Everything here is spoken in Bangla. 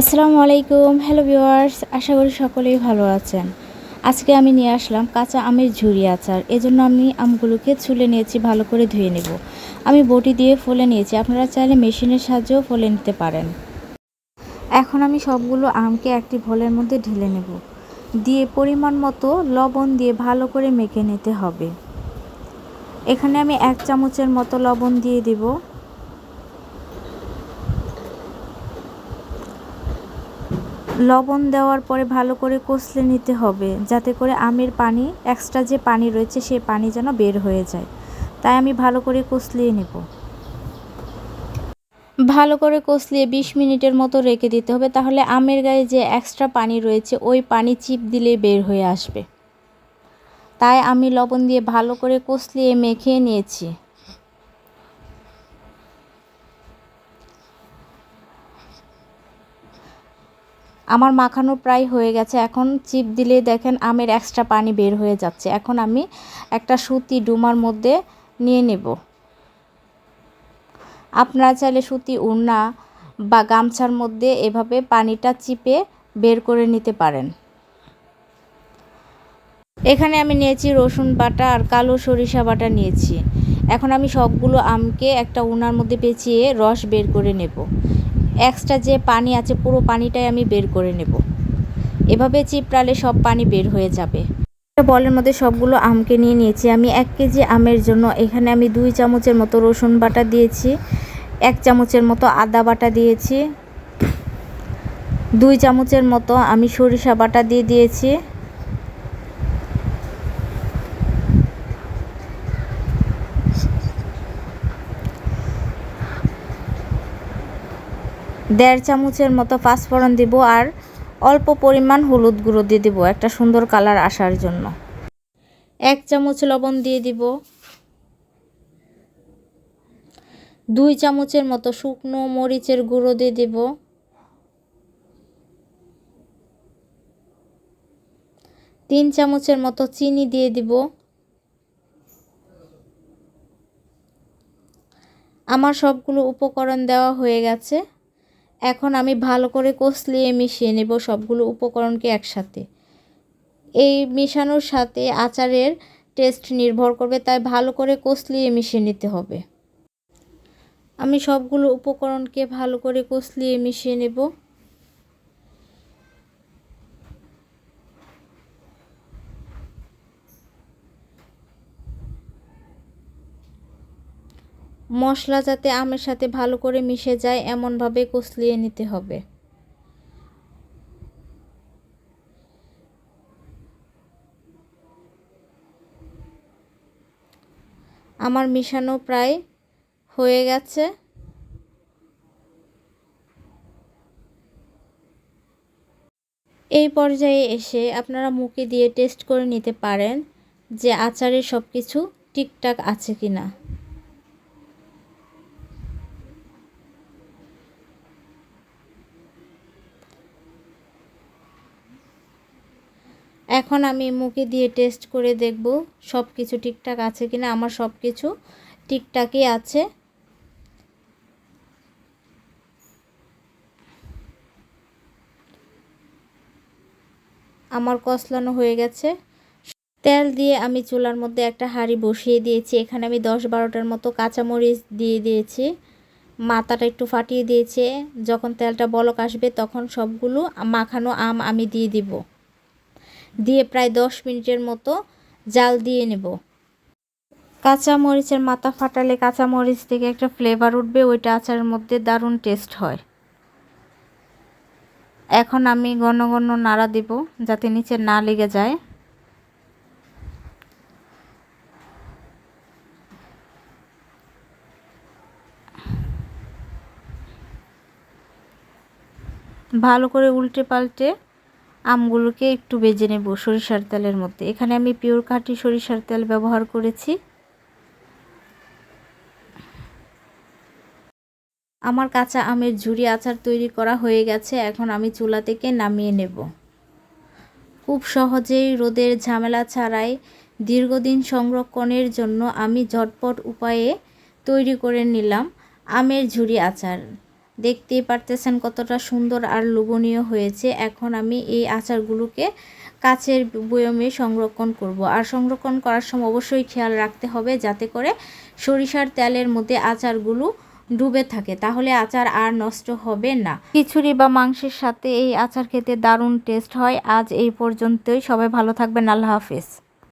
আসসালামু আলাইকুম। হ্যালো ভিউয়ার্স আশা করি সকলেই ভালো আছেন। আজকে আমি নিয়ে আসলাম কাঁচা আমের ঝুরি আচার। এজন্য আমি আমগুলোকে ছুলে নিয়েছি, ভালো করে ধুয়ে নেব। আমি বটি দিয়ে ফলে নিয়েছি। আপনারা চাইলে মেশিনের সাহায্যেও ফলে নিতে পারেন। এখন আমি সবগুলো আমকে একটি ভোলের মধ্যে ঢেলে নেব। দিয়ে পরিমাণ মতো লবণ দিয়ে ভালো করে মেখে নিতে হবে। এখানে আমি এক চামচের মতো লবণ দিয়ে দিব। লবণ দেওয়ার পরে ভালো করে কষলে নিতে হবে, যাতে করে আমের পানি এক্সট্রা যে পানি রয়েছে সেই পানি যেন বের হয়ে যায়। তাই আমি ভালো করে কষলিয়ে নেব। ভালো করে কষলিয়ে বিশ মিনিটের মতো রেখে দিতে হবে, তাহলে আমের গায়ে যে এক্সট্রা পানি রয়েছে, ওই পানি চিপ দিলেই বের হয়ে আসবে। তাই আমি লবণ দিয়ে ভালো করে কষলিয়ে মেখে নিয়েছি। আমার মাখানো প্রায় হয়ে গেছে। এখন চিপ দিলে দেখেন আমের এক্সট্রা পানি বের হয়ে যাচ্ছে। এখন আমি একটা সুতি ডুমার মধ্যে নিয়ে নেব। আপনারা চাইলে সুতি উড়না বা গামছার মধ্যে এভাবে পানিটা চিপে বের করে নিতে পারেন। এখানে আমি নিয়েছি রসুন বাটা আর কালো সরিষা বাটা নিয়েছি। এখন আমি সবগুলো আমকে একটা উনার মধ্যে পেঁচিয়ে রস বের করে নেব। এক্সট্রা যে পানি আছে, পুরো পানিটাই আমি বের করে নেব। এভাবে চিপড়ালে সব পানি বের হয়ে যাবে। বলের মধ্যে সবগুলো আমকে নিয়ে নিয়েছি। আমি এক কেজি আমের জন্য এখানে আমি দুই চামচের মতো রসুন বাটা দিয়েছি, এক চামচের মতো আদা বাটা দিয়েছি, দুই চামচের মতো আমি সরিষা বাটা দিয়ে দিয়েছি। দেড় চামচের মতো পাঁচফোড়ন দিব আর অল্প পরিমাণ হলুদ গুঁড়ো দিয়ে দিব একটা সুন্দর কালার আসার জন্য। এক চামচ লবণ দিয়ে দিব। দুই চামচের মতো শুকনো মরিচের গুঁড়ো দিয়ে দিব। তিন চামচের মতো চিনি দিয়ে দিব। আমার সবগুলো উপকরণ দেওয়া হয়ে গেছে। এখন আমি ভালো করে কষলিয়ে মিশিয়ে নেব সবগুলো উপকরণকে একসাথে। এই মেশানোর সাথে আচারের টেস্ট নির্ভর করবে, তাই ভালো করে কষলিয়ে মিশিয়ে নিতে হবে। আমি সবগুলো উপকরণকে ভালো করে কষলিয়ে মিশিয়ে নেব। মশলা যাতে আমের সাথে ভালো করে মিশে যায়, এমনভাবে কষলিয়ে নিতে হবে। আমার মিশানো প্রায় হয়ে গেছে। এই পর্যায়ে এসে আপনারা মুখে দিয়ে টেস্ট করে নিতে পারেন যে আচারের সব কিছু ঠিকঠাক আছে কি না এখন আমি মুখে দিয়ে টেস্ট করে দেখব সব কিছু ঠিকঠাক আছে কি না আমার সব কিছু ঠিকঠাকই আছে। আমার কসলানো হয়ে গেছে। তেল দিয়ে আমি চুলার মধ্যে একটা হাঁড়ি বসিয়ে দিয়েছি। এখানে আমি দশ বারোটার মতো কাঁচামরিচ দিয়ে দিয়েছি। মাথাটা একটু ফাটিয়ে দিয়েছে। যখন তেলটা বলক আসবে তখন সবগুলো মাখানো আম আমি দিয়ে দিব। দিয়ে প্রায় দশ মিনিটের মতো জাল দিয়ে নেব। কাঁচা মরিচের মাথা ফাটালে কাঁচা মরিচ থেকে একটা ফ্লেভার উঠবে, ওইটা আচারের মধ্যে দারুণ টেস্ট হয়। এখন আমি ঘন ঘন নাড়া দিব যাতে নিচে না লেগে যায়। ভালো করে উল্টে পাল্টে আমগুলোকে একটু বেজে নেব সরিষার তেলের মধ্যে। এখানে আমি পিওর কাটি সরিষার তেল ব্যবহার করেছি। আমার কাঁচা আমের ঝুড়ি আচার তৈরি করা হয়ে গেছে। এখন আমি চুলা থেকে নামিয়ে নেব। খুব সহজেই রোদের ঝামেলা ছাড়াই দীর্ঘদিন সংরক্ষণের জন্য আমি ঝটপট উপায়ে তৈরি করে নিলাম আমের ঝুড়ি আচার। দেখতেই পারতেছেন কতটা সুন্দর আর লোভনীয় হয়েছে। এখন আমি এই আচারগুলোকে কাচের বয়মে সংরক্ষণ করব। আর সংরক্ষণ করার সময় অবশ্যই খেয়াল রাখতে হবে যাতে করে সরিষার তেলের মধ্যে আচারগুলো ডুবে থাকে। তাহলে আচার আর নষ্ট হবে না। খিচুড়ি বা মাংসের সাথে এই আচার খেতে দারুণ টেস্ট হয়। আজ এই পর্যন্তই। সবাই ভালো থাকবেন। আল্লাহ হাফেজ।